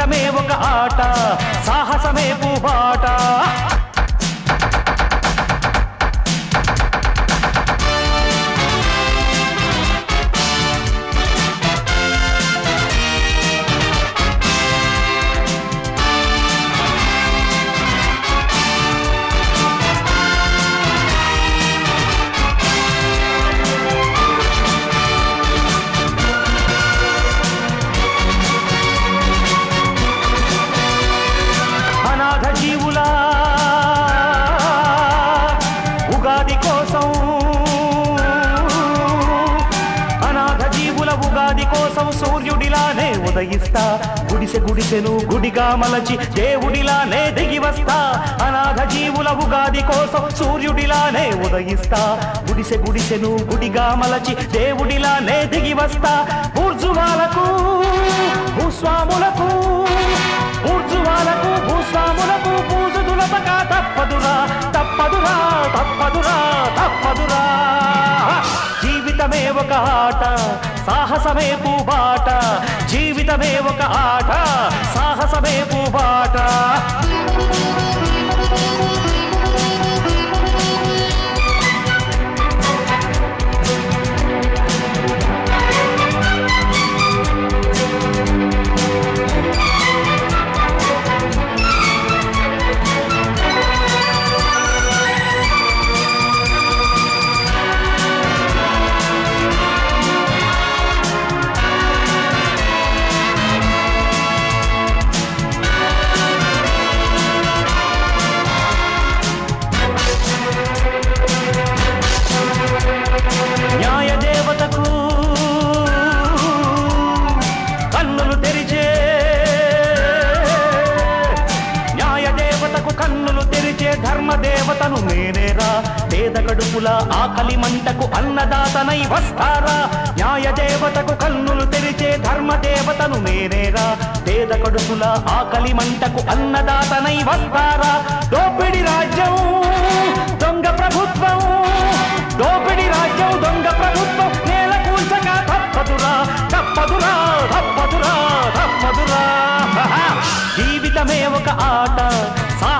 జీవితమే ఒక ఆట సాహసమే పూబాట అనాథ ఉగాది కోసం సూర్యుడిలానే ఉదయిస్తా. గుడిసె గుడిసెను గుడిగా మలచి దేవుడిలానే దిగి వస్తా అనాథ జీవుల ఉగాది కోసం సూర్యుడిలానే ఉదయిస్తా. గుడిసె గుడిసెను గుడిగా మలచి దేవుడిలానే దిగి వస్తా ఊర్జువాలకు భూస్వాములకు ఊర్జువాలకు భూస్వాములకు పూజదులపక తప్పదురా తప్పదురా తప్పదురా తప్పదురా. జీవితమే ఒక ఆట. సాహసమే పూబాట జీవితమే ఒక ఆట. సాహసమే పూబాట. దేవతను నేనేరా? పేద కడుపుల ఆకలి మంటకు అన్నదాతనై వస్తారా? న్యాయ దేవతకు కన్నులు తెరిచే ధర్మ దేవతను నేనేరా? పేద కడుపుల ఆకలి మంటకు అన్నదాతనై వస్తారా? దోపిడి రాజ్యం దొంగ ప్రభుత్వం దోపిడి రాజ్యం దొంగ ప్రభుత్వం నేల కూల్చక తప్పదురా తప్పదురా తప్పదురా తప్పదురా. జీవితమే ఒక ఆట